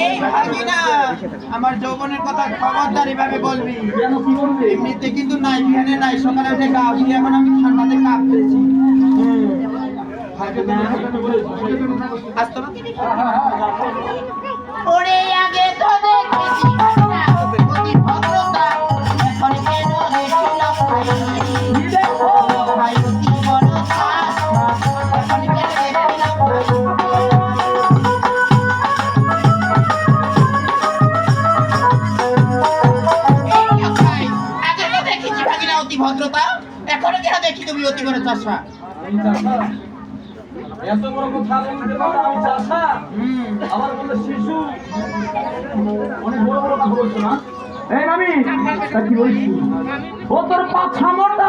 এই আমার যৌবনের কথা খবরদারি ভাবে বলবি। এমনিতে কিন্তু নাই ফ্যানে নাই সকালে উঠে গাছি এখন আমি ঠান্ডাতে কাঁপতেছি না ওরে আগে ভদ্রতা? এখনও কেন দেখি তুমি অতি করে চাষা এত বড় কথা বলতে পারো আমি চাষা। আমার বলে শিশু। অনেক বড় বড় কথা বলছো না? এই আমি কি বলছি ও তোর পাছা মোটা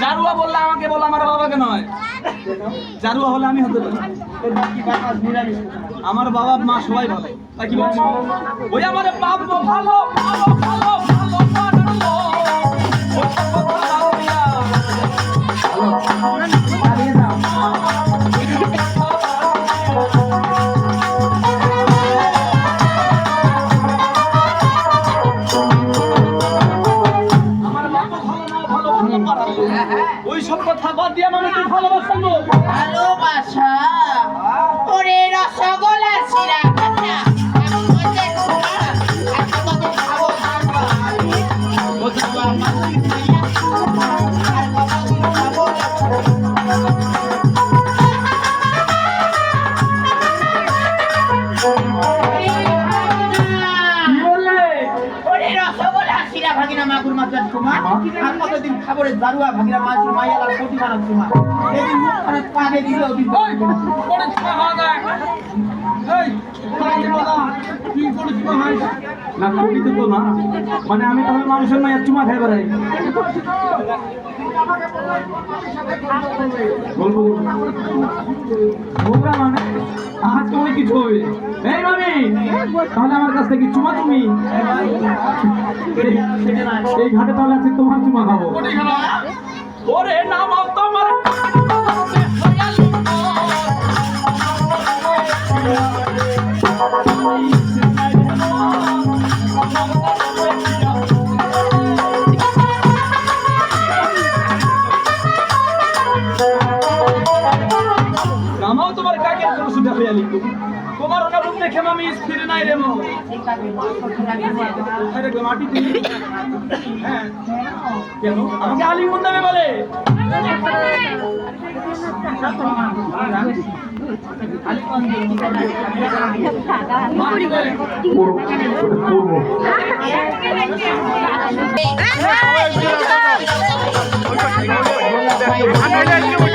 জারুয়া বললে আমাকে বলো, আমার বাবাকে নয়। জারুয়া হলে আমি হতে পারি। আমার বাবা মা সবাই ভালো তা কি বলছো? ওই আমার বাপ ভালো ভালো ভালো। খাইয়া আর বাবা তুই খাব কি বললে ওরে রসগোল্লা শিরা ভাগিনা মাগুর আর কতদিন খাবরে দারুয়া ভাগিনা মাছ মাইয়ালার কোটি মারার তোমার এদিন মুখ খারাপ পানে দিলে ওদিন ওই পরে খাওয়া যায় এই তুই করে চুমা খাই না কোটি তো না মানে আমি তাহলে মানুষের মায়ের চুমা খাই বেড়াই বলব বলব মানে আজ তুমি কিছু হবে এই মামি তাহলে আমার কাছ থেকে চুমা তুমি এই ঘাটে তাহলে আজকে তোমার চুমা খাব ওরে নাম তোমার নামাও লিখো তোমার রূপ দেখে আমি স্থির নাই রে গো, মাটি হ্যাঁ। কেন? আমাকে আলিঙ্গন দেবে বলে। এই